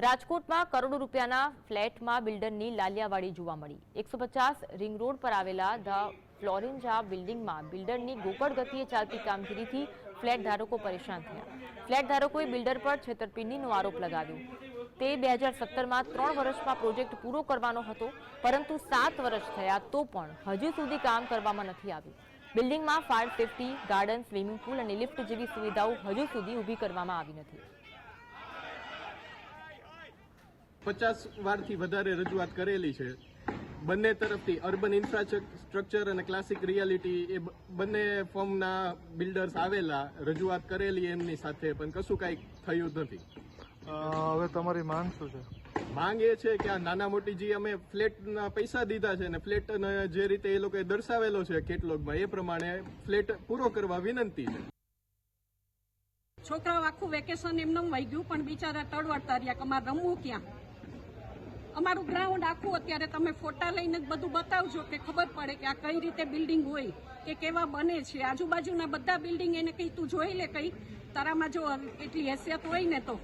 રાજકોટમાં કરોડો રૂપિયાના ફ્લેટમાં બિલ્ડરની લાલિયાવાડી જોવા મળી. એકસો પચાસ રિંગ રોડ પર આવેલા ધ ફ્લોરેન્જા બિલ્ડિંગમાં બિલ્ડરની ગોકળ ગતિએ ચાલતી કામગીરીથી ફ્લેટ ધારકો પરેશાન થયા. ફ્લેટ ધારકોએ બિલ્ડર પર છેતરપિંડીનો આરોપ લગાવ્યો. તે બે હજાર સત્તરમાં ત્રણ વર્ષમાં પ્રોજેક્ટ પૂરો કરવાનો હતો, પરંતુ સાત વર્ષ થયા તો પણ હજુ સુધી કામ કરવામાં નથી આવ્યું. બિલ્ડિંગમાં fire safety, garden, swimming pool અને લિફ્ટ જેવી સુવિધાઓ હજુ સુધી ઊભી કરવામાં આવી નથી. પચાસ વારથી વધારે રજૂઆત કરેલી છે. બંને તરફથી અર્બન ઇન્ફ્રાસ્ટ્રક્ચર અને ક્લાસિક રિયાલિટી એ બંને ફોર્મના બિલ્ડર્સ આવેલા રજૂઆત કરેલી એમની સાથે પણ કશું કાંઈ થયું નથી. હવે તમારી માંગ શું છે? માંગ એ છે કે આ નાના મોટી જે અમે ફ્લેટના પૈસા દીધા છે ને ફ્લેટ જે રીતે એ લોકોએ દર્શાવેલો છે કેટલોગમાં એ પ્રમાણે ફ્લેટ પૂરો કરવા વિનંતી છે. છોકરાઓ આખું વેકેશન એમનું વહી ગયું પણ બિચારા તડવડતા રહ્યા કે અમારે રમવું ક્યાં? અમારું ગ્રાઉન્ડ આખું અત્યારે તમે ફોટા લઈને જ બધું બતાવજો કે ખબર પડે કે આ કઈ રીતે બિલ્ડિંગ હોય, કે કેવા બને છે. આજુબાજુના બધા બિલ્ડિંગ એને કઈ તું જોઈ લે કઈ. તારામાં જો એટલી હેસિયત હોય ને તો.